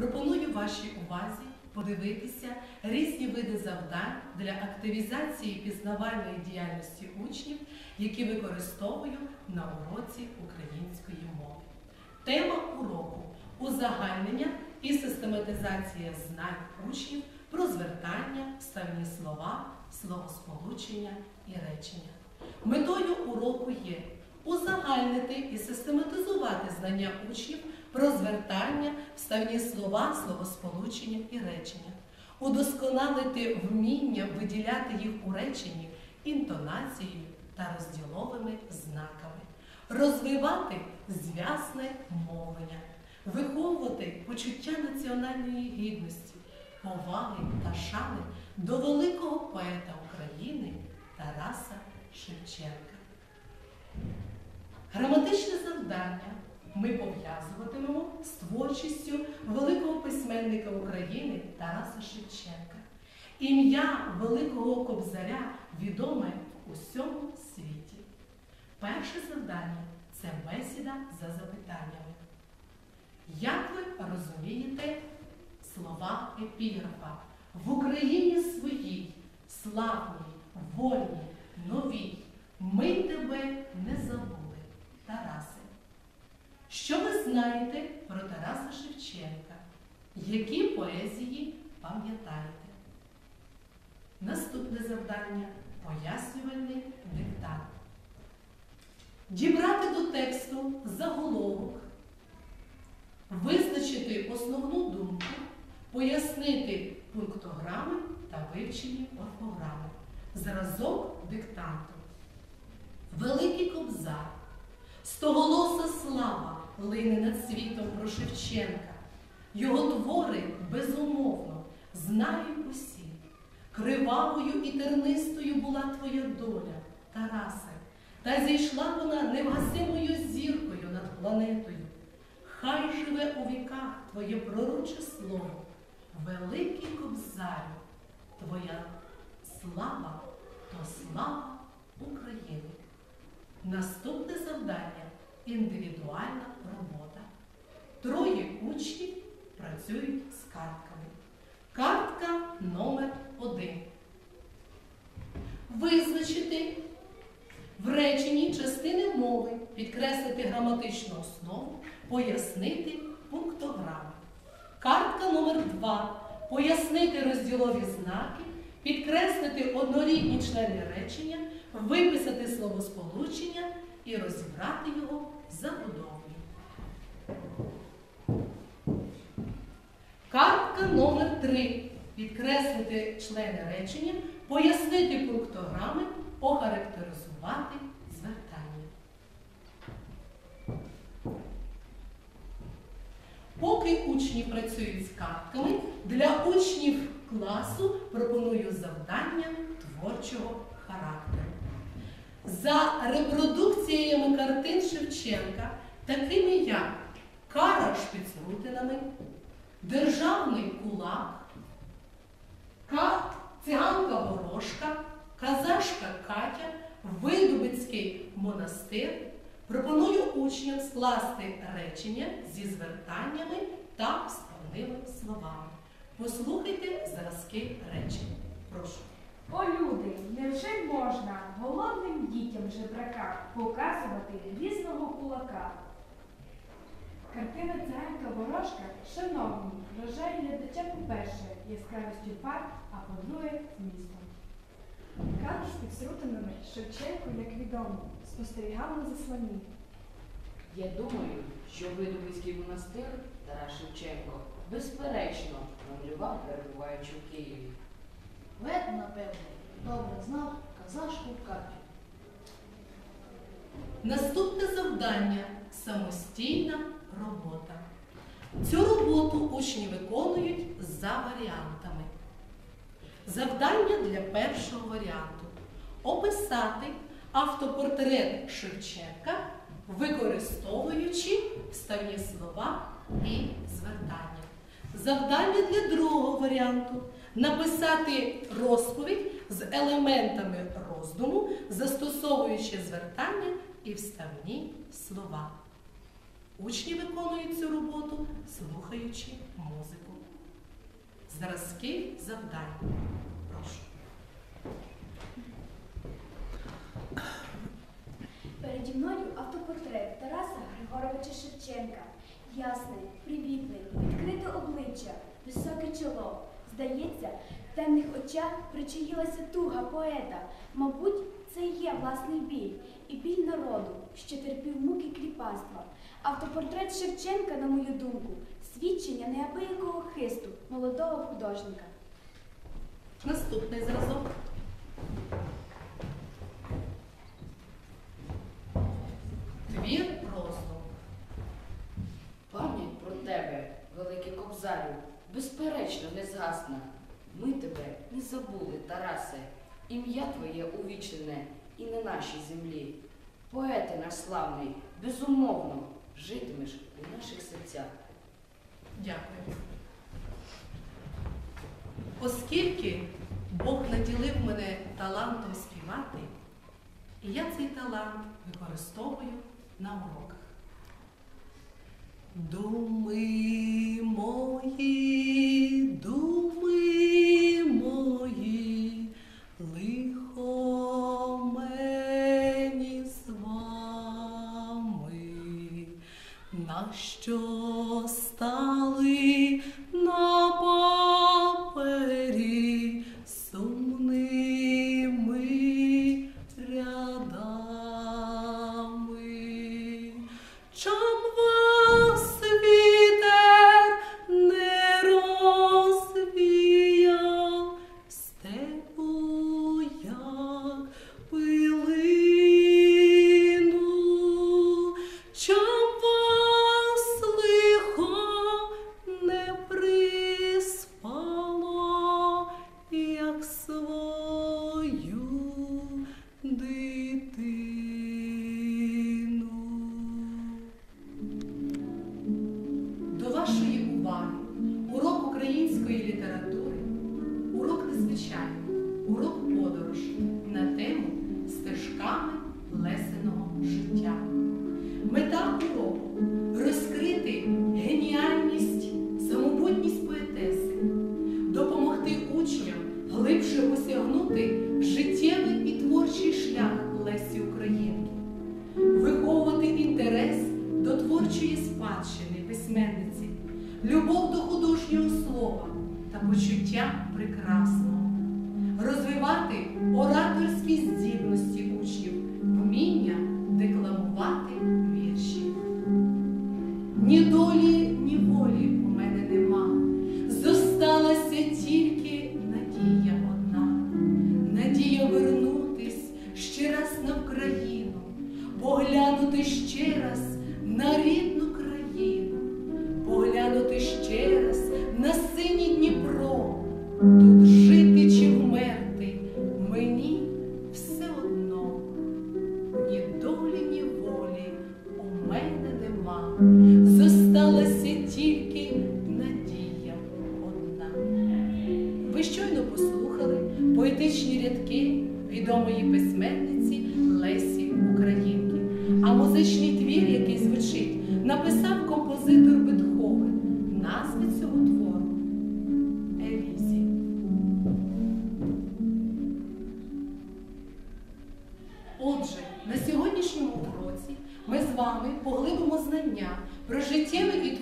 пропоную вашій увазі подивитися різні види завдань для активізації пізнавальної діяльності учнів, які використовую на уроці української мови. Тема уроку узагальнення і систематизація знань учнів про звертання, вставні слова, словосполучення і речення. Метою уроку є узагальнити і систематизувати знання учнів про звертання, вставні слова, словосполучення і речення, удосконалити вміння виділяти їх у реченні інтонацією та розділовими знаками, розвивати зв'язне мовлення, виховувати почуття національної гідності, поваги та шани до великого поета України Тараса Шевченка. Граматичне завдання ми пов'язуватимемо з творчістю великого письменника України Тараса Шевченка. Ім'я Великого Кобзаря відоме в усьому світі. Перше завдання це бесіда за запитаннями. Як ви розумієте слова епіграфа? В Україні своїй, славній, вольній, новій, ми тебе не забули, Тарасе. Що ви знаєте про Тараса Шевченка? Які поезії пам'ятаєте? Наступне завдання пояснювальний диктант. Дібрати до тексту заголовок, визначити основну думку, пояснити пунктограми та вивчені орфограми. Зразок диктанту. Великий кобзар. Стоголоса слава лине над світом про Шевченка. Його твори безумовно знають усі. Кривавою і тернистою була твоя доля, Тарасе, та зійшла вона невгасимою зіркою над планетою. Хай живе у віках твоє пророче слово, великий кобзарю, твоя слава то слава України. Наступне завдання індивідуальна робота. Троє учнів працюють з картками. Картка номер один. Визначити в реченні частини мови, підкреслити граматичну основу, пояснити пунктограми. Картка номер два. Пояснити розділові знаки, підкреслити однорідні члени речення, виписати словосполучення і розібрати його забудовою. Картка номер 3 Підкреслити члени речення, пояснити пунктограми, охарактеризувати звертання. Поки учні працюють з картками, для учнів класу пропоную завдання творчого. За репродукціями картин Шевченка, такими як Кара шпіцрутинами, Державний кулак, Циганка Ворожка, Казашка Катя, Видубицький монастир, пропоную учням скласти речення зі звертаннями та вставними словами. Послухайте зразки речень. Прошу. О, люди, невже можна голодним дітям жебракам показувати різного кулака? Картина Циганка Ворожка, шановні, вражає глядача по-перше, яскравістю фарб, а по-друге, змістом. Кадр з підсрутинами Шевченко, як відомо, спостерігав на заслоні. Я думаю, що Видовицький монастир Тарас Шевченко безперечно малював, перебуваючи в Києві. Вет, напевно, добре знав казашку Катю. Наступне завдання самостійна робота. Цю роботу учні виконують за варіантами. Завдання для першого варіанту описати автопортрет Шевченка, використовуючи вставні слова і звертання. Завдання для другого варіанту написати розповідь з елементами роздуму, застосовуючи звертання і вставні слова. Учні виконують цю роботу, слухаючи музику. Зразки завдань. Прошу. Переді мною автопортрет Тараса Григоровича Шевченка. Ясне, привітне, відкрите обличчя, високе чоло. Здається, в темних очах причаїлася туга поета. Мабуть, це і є власний біль і біль народу, що терпів муки кріпацтва. Автопортрет Шевченка, на мою думку, свідчення неабиякого хисту молодого художника. Наступний зразок. Твір роздум. Пам'ять про тебе, великий кобзарю, безперечно не згасна. Ми тебе не забули, Тарасе, ім'я твоє увічлене і на нашій землі. Поете наш славний, безумовно, житимеш у наших серцях. Дякую. Оскільки Бог наділив мене талантом співати, я цей талант використовую на уроках. Думи мої, нащо стали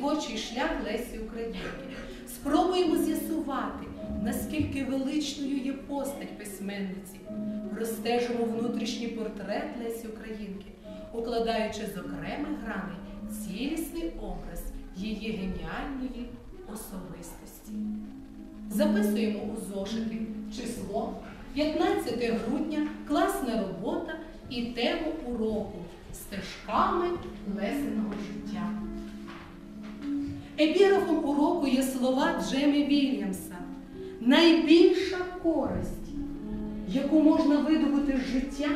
творчий шлях Лесі Українки. Спробуємо з'ясувати, наскільки величною є постать письменниці. Простежимо внутрішній портрет Лесі Українки, укладаючи з окремих граней цілісний образ її геніальної особистості. Записуємо у зошити число 15 грудня, класна робота і тему уроку стежками лесеного життя. Епіграфом уроку є слова Джемі Вільямса. Найбільша користь, яку можна видобути з життя,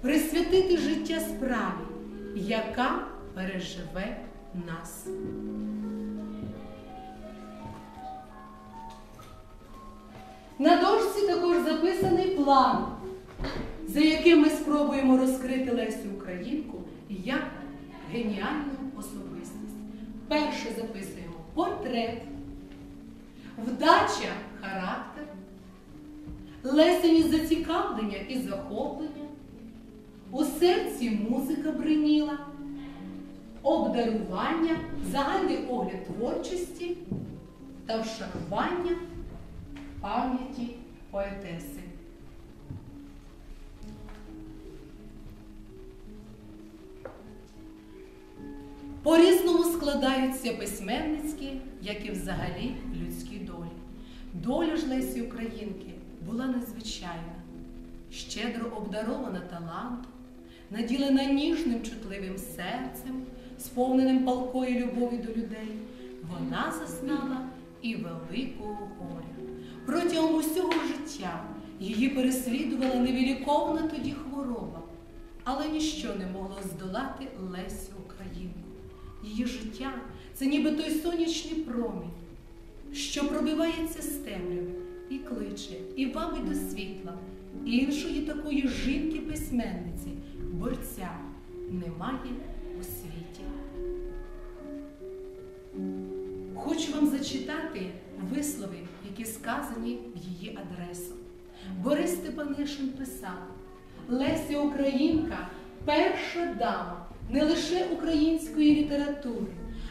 присвятити життя справі, яка переживе нас. На дошці також записаний план, за яким ми спробуємо розкрити Лесю Українку як геніальну особистість. перше записуємо портрет, вдача характер, Лесені зацікавлення і захоплення, у серці музика бриніла, обдарування, загальний огляд творчості та вшанування пам'яті поетеси. По-різному складаються письменницькі, як і взагалі людські долі. Доля ж Лесі Українки була незвичайна, щедро обдарована талантом, наділена ніжним чутливим серцем, сповненим палкої любові до людей. Вона зазнала і великого горя. Протягом усього життя її переслідувала невіліковна тоді хвороба, але ніщо не могло здолати Лесю Українку. Її життя це ніби той сонячний промінь, що пробивається з темряви і кличе, і вабить до світла. Іншої такої жінки письменниці, борця немає у світі. Хочу вам зачитати вислови, які сказані в її адресу. Борис Степанишин писав: Леся Українка перша дама не лише української літератури,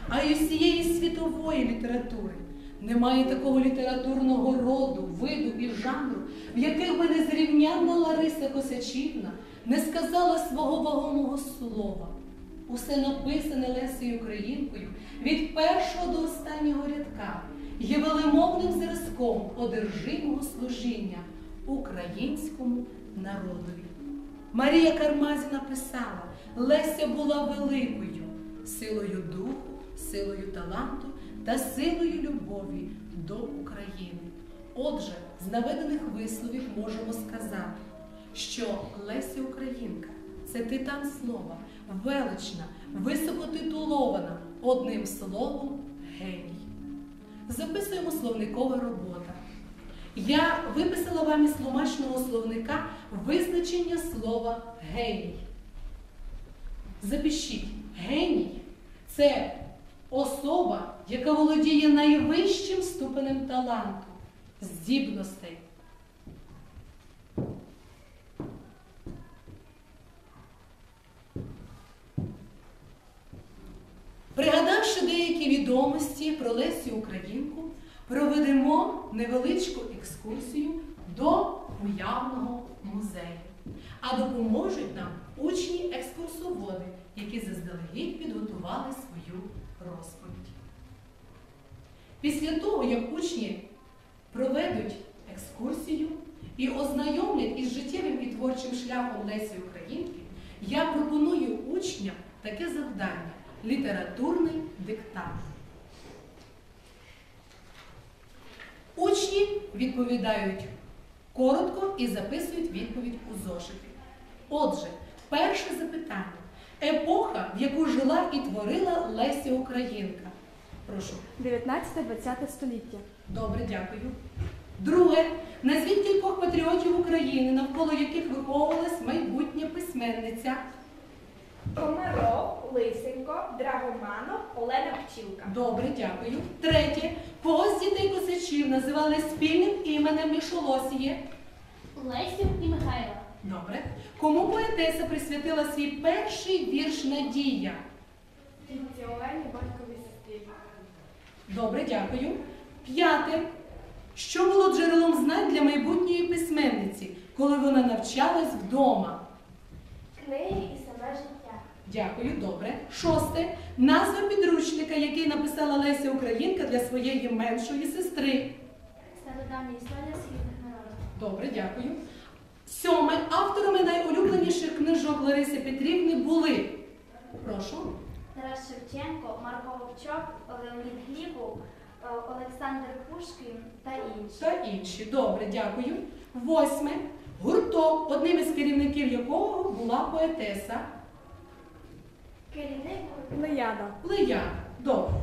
а й усієї світової літератури. Немає такого літературного роду, виду і жанру, в яких би незрівнянна Лариса Косачівна не сказала свого вагомого слова. Усе написане Лесею Українкою від першого до останнього рядка є велимовним зразком одержимого служіння українському народові. Марія Кармазіна писала, Леся була великою силою духу, силою таланту та силою любові до України. Отже, з наведених висловів можемо сказати, що Леся Українка це титан слова, велична, високотитулована, одним словом, геній. Записуємо словникова робота. Я виписала вам із тлумачного словника визначення слова геній. Запишіть, геній це особа, яка володіє найвищим ступенем таланту, здібностей. Пригадавши деякі відомості про Лесю Українку, проведемо невеличку екскурсію до уявного музею. А допоможуть нам учні-екскурсоводи, які заздалегідь підготували свою розповідь. Після того, як учні проведуть екскурсію і ознайомлять із життєвим і творчим шляхом Лесі Українки, я пропоную учням таке завдання літературний диктант. Учні відповідають коротко і записують відповідь у зошиті. Отже, перше запитання. Епоха, в яку жила і творила Леся Українка. Прошу. 19-20 століття. Добре, дякую. Друге. Назвіть кількох патріотів України, навколо яких виховувалась майбутня письменниця. Комаров, Лисенко, Драгоманов, Олена Пчілка. Добре, дякую. Третє. Кого з дітей косачів називали спільним іменем Мішолосіє? Лесю і Михайла. Добре. Кому поетеса присвятила свій перший вірш Надія? Олені батькові сестрі. Добре, дякую. П'яте. Що було джерелом знань для майбутньої письменниці, коли вона навчалась вдома? Книги і саме життя. Дякую, добре. Шосте. Назва підручника, який написала Леся Українка для своєї меншої сестри. Стародавня історія східних народів. Добре, дякую. Сьоме. Авторами найулюбленіших книжок Лариси Петрівни були. Прошу. Тарас Шевченко, Марко Вовчок, Леонід Глібов, е, Олександр Пушкін та інші. Та інші. Добре, дякую. Восьме. Гурток, одним із керівників якого була поетеса Керівник Плеяда. Плеяда. Добре.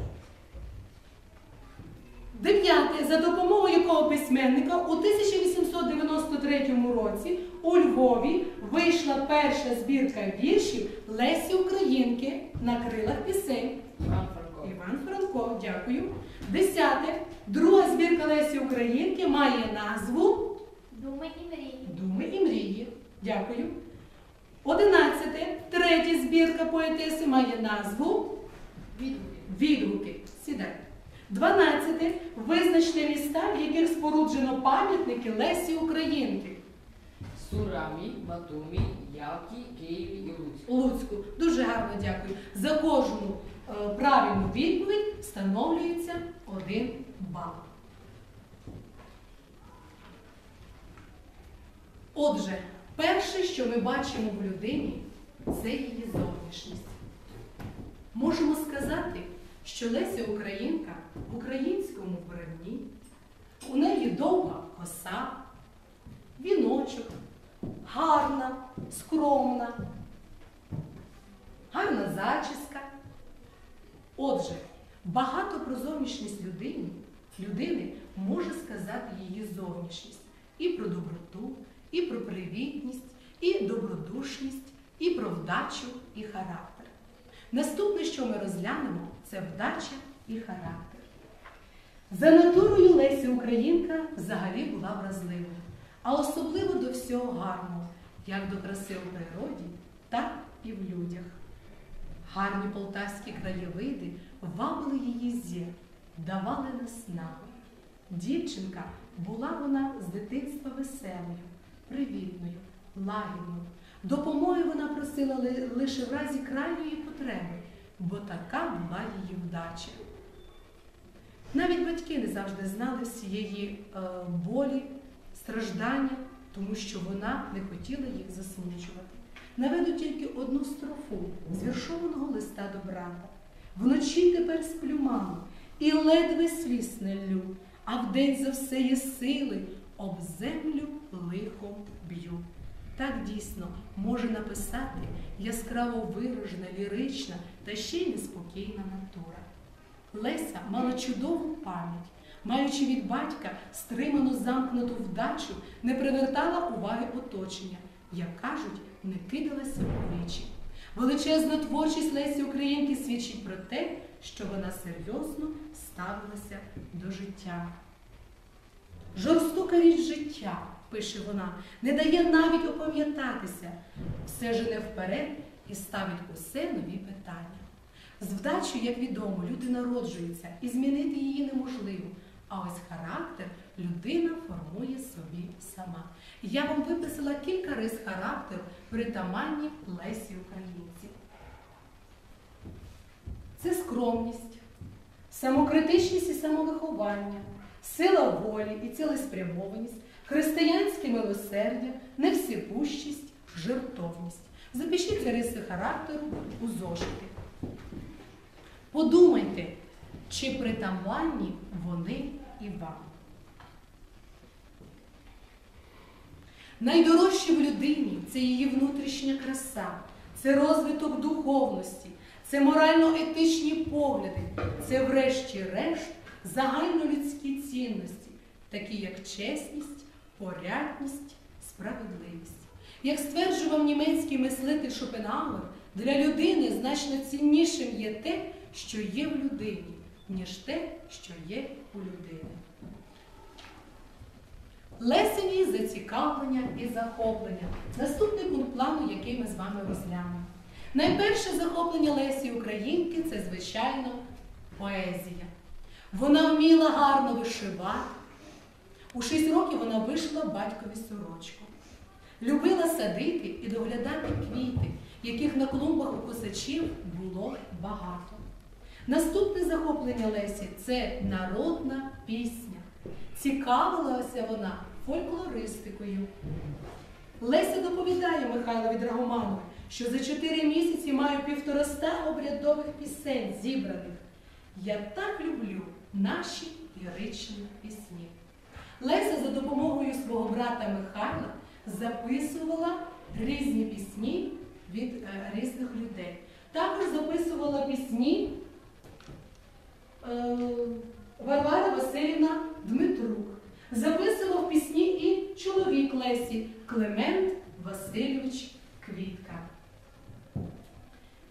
Дев'яте. За допомогою якого письменника у 1893 році у Львові вийшла перша збірка віршів Лесі Українки на крилах пісень. Іван Франко. Іван Десяте. Друга збірка Лесі Українки має назву Думи і мрії. Думи і мрії. Дякую. Одинадцяте. Третя збірка поетеси має назву Відгуки. Відгуки. Сідай. Дванадцяте. Визначте міста, в яких споруджено пам'ятники Лесі Українки. Сурамі, Батумі, Ялті, Києві і Луцьку. Луцьку. Дуже гарно дякую. За кожну е, правильну відповідь встановлюється один бал. Отже, перше, що ми бачимо в людині, це її зовнішність. Можемо сказати, що Леся Українка в українському вбранні, у неї довга коса, віночок, гарна, скромна, гарна зачіска. Отже, багато про зовнішність людини, людини може сказати її зовнішність і про доброту, і про привітність, і добродушність, і про вдачу і характер. Наступне, що ми розглянемо, це вдача і характер. За натурою Лесі Українка взагалі була вразливою, а особливо до всього гарного, як до краси у природі, так і в людях. Гарні полтавські краєвиди вабили її зір, давали наснагу. Дівчинка була вона з дитинства веселою, привітною, лагідною. Допомоги вона просила лише в разі крайньої потреби, бо така була її вдача. Навіть батьки не завжди знали всієї е, болі, страждання, тому що вона не хотіла їх засмучувати. Наведу тільки одну строфу з віршованого листа до брата. Вночі тепер сплю, мамо, і ледве сліз не лю, а вдень за все є сили, об землю лихом б'ю. Так дійсно може написати яскраво виражена, лірична та ще й неспокійна натура. Леся мала чудову пам'ять, маючи від батька стриману замкнуту вдачу, не привертала уваги оточення, як кажуть, не кидалася у вічі. Величезна творчість Лесі Українки свідчить про те, що вона серйозно ставилася до життя. Жорстока річ життя, пише вона, не дає навіть опам'ятатися, все жене вперед і ставить усе нові питання. З вдачею, як відомо, люди народжуються, і змінити її неможливо. А ось характер людина формує собі сама. Я вам виписала кілька рис характеру притаманні Лесі Українці. Це скромність, самокритичність і самовиховання, сила волі і цілеспрямованість, християнське милосердя, невсипущість, жертовність. Запишіть риси характеру у зошити. Подумайте, чи притаманні вони і вам. Найдорожче в людині це її внутрішня краса, це розвиток духовності, це морально-етичні погляди, це, врешті-решт, загальнолюдські цінності, такі як чесність, порядність, справедливість. Як стверджував німецький мислитель Шопенгауер, для людини значно ціннішим є те, що є в людині, ніж те, що є у людини. Лесеві зацікавлення і захоплення. Наступний пункт плану, який ми з вами розглянемо. Найперше захоплення Лесі Українки це, звичайно, поезія. Вона вміла гарно вишивати. У 6 років вона вишила батькові сорочку. Любила садити і доглядати квіти, яких на клумбах у косачів було багато. Наступне захоплення Лесі це народна пісня. Цікавилася вона фольклористикою. Леся доповідає Михайлові Драгоманові, що за чотири місяці маю півтораста обрядових пісень зібраних. Я так люблю наші ліричні пісні. Леся за допомогою свого брата Михайла записувала різні пісні від е, різних людей. Також записувала пісні е, Варвара Васильівна Дмитрук. Записував пісні і чоловік Лесі Клемент Васильович Квітка.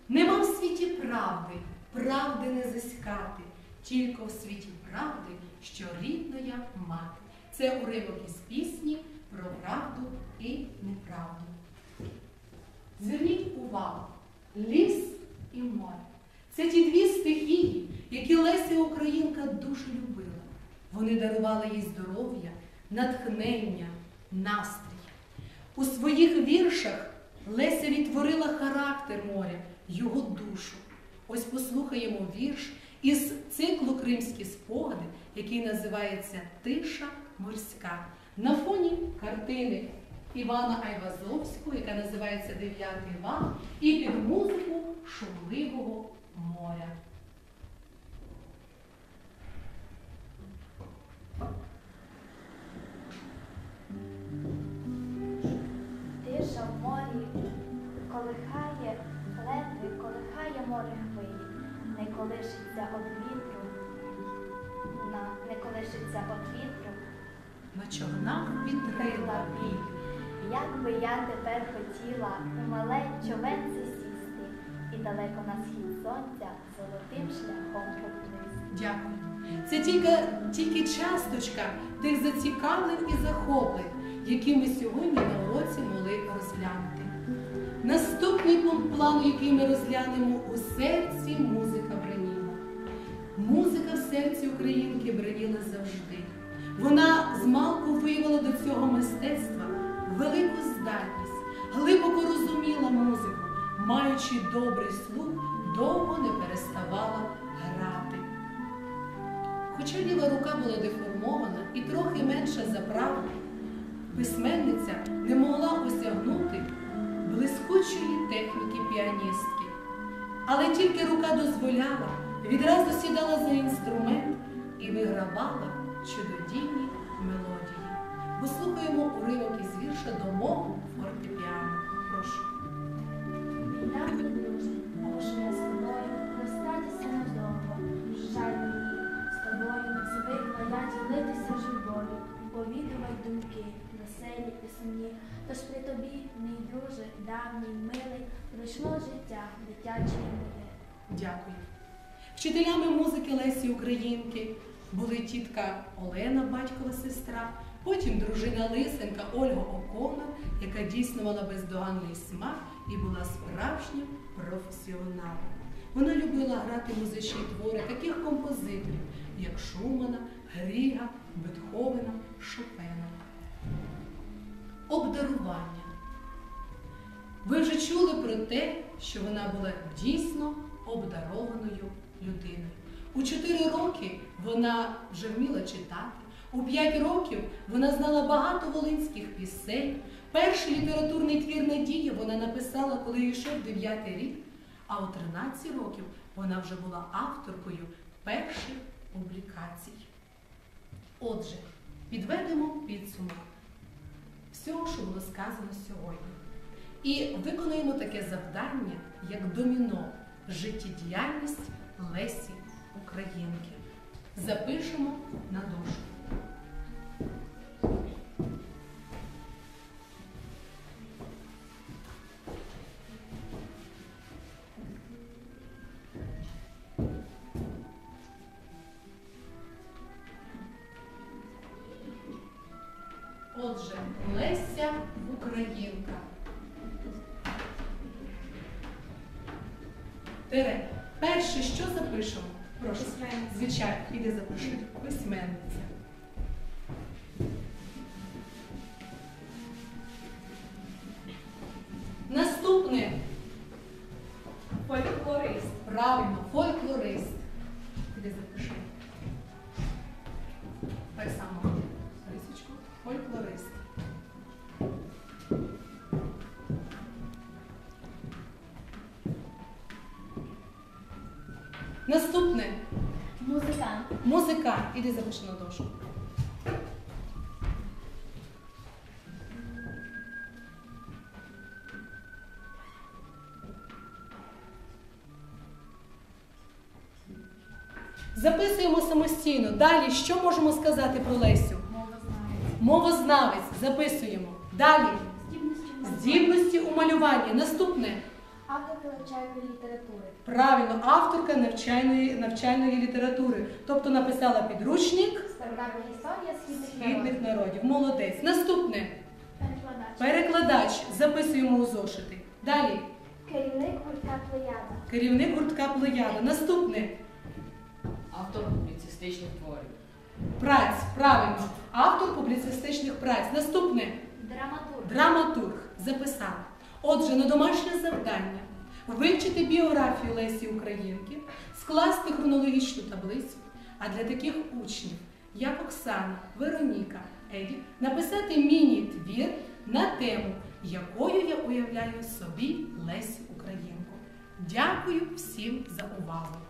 Нема в світі правди, правди не зискати. Тільки в світі правди, що рідна мати. Це уривок із пісні про правду і неправду. Зверніть увагу, ліс і море. Це ті дві стихії, які Леся Українка дуже любила. Вони дарували їй здоров'я, натхнення, настрій. У своїх віршах Леся відтворила характер моря, його душу. Ось послухаємо вірш із циклу Кримські спогади, який називається Тиша морська. На фоні картини Івана Айвазовського, яка називається Дев'ятий вал, і під музику шумливого моря. Тиша в морі колихає ледве, колихає море хвилі, колишиться од вітру, на, не колишиться од вітру. На човнах відрила бій. Як би я тепер хотіла у мале човенце сісти і далеко на схід сонця золотим шляхом поплисти. Дякую. Це тільки, тільки часточка тих зацікавлень і захоплень, які ми сьогодні на уроці могли розглянути. Наступний пункт плану, який ми розглянемо, у серці браніла. Музика в серці українки браніла завжди. Вона змалку виявила до цього мистецтва велику здатність, глибоко розуміла музику, маючи добрий слух, довго не переставала грати. Хоча ліва рука була деформована і трохи менша за праву, письменниця не могла осягнути блискучої техніки піаністки. Але тільки рука дозволяла, відразу сідала за інструмент і вигравала чудодійні мелодії. Послухаємо уривок із вірша до фортепіано. Прошу. Не друже, можу я з тобою розстатися надовго. Жаль мені, з тобою звикла я ділитися журбою, повідувати думки, веселі і сумні. Тож при тобі, мій друже, давній, милий, пройшло життя дитяче і моє. Дякую. Вчителями музики Лесі Українки були тітка Олена, батькова сестра, потім дружина Лисенка Ольга Оконор, яка дійсно мала бездоганний смак і була справжнім професіоналом. Вона любила грати музичні твори таких композиторів, як Шумана, Гріга, Бетховена, Шопена. Обдарування. Ви вже чули про те, що вона була дійсно обдарованою людиною. У 4 роки вона вже вміла читати. У 5 років вона знала багато волинських пісень. Перший літературний твір Надія вона написала, коли йшов 9 рік, а у 13 років вона вже була авторкою перших публікацій. Отже, підведемо підсумок всього, що було сказано сьогодні. І виконуємо таке завдання, як доміно життєдіяльність Лесі Українки. Запишемо на душу. Наступне. Фольклорист. Правильно, Записуємо самостійно. Далі, що можемо сказати про Лесю? Мовознавець. Записуємо. Далі. Здібності у малюванні. Наступне. Авторка навчальної літератури. Правильно, авторка навчальної, навчальної літератури. Тобто написала підручник Стародавня історія східних східних народів. Молодець. Наступне. Перекладач. Перекладач. Записуємо у зошити. Далі. Керівник гуртка Плеяда. Керівник гуртка Плеяда. Наступне. Автор публіцистичних творів. Праць. Правильно. Автор публіцистичних праць. Наступне. Драматург. Драматург. Записав. Отже, на домашнє завдання вивчити біографію Лесі Українки, скласти хронологічну таблицю, а для таких учнів, як Оксана, Вероніка, Еді, написати міні-твір на тему, якою я уявляю собі Лесю Українку. Дякую всім за увагу!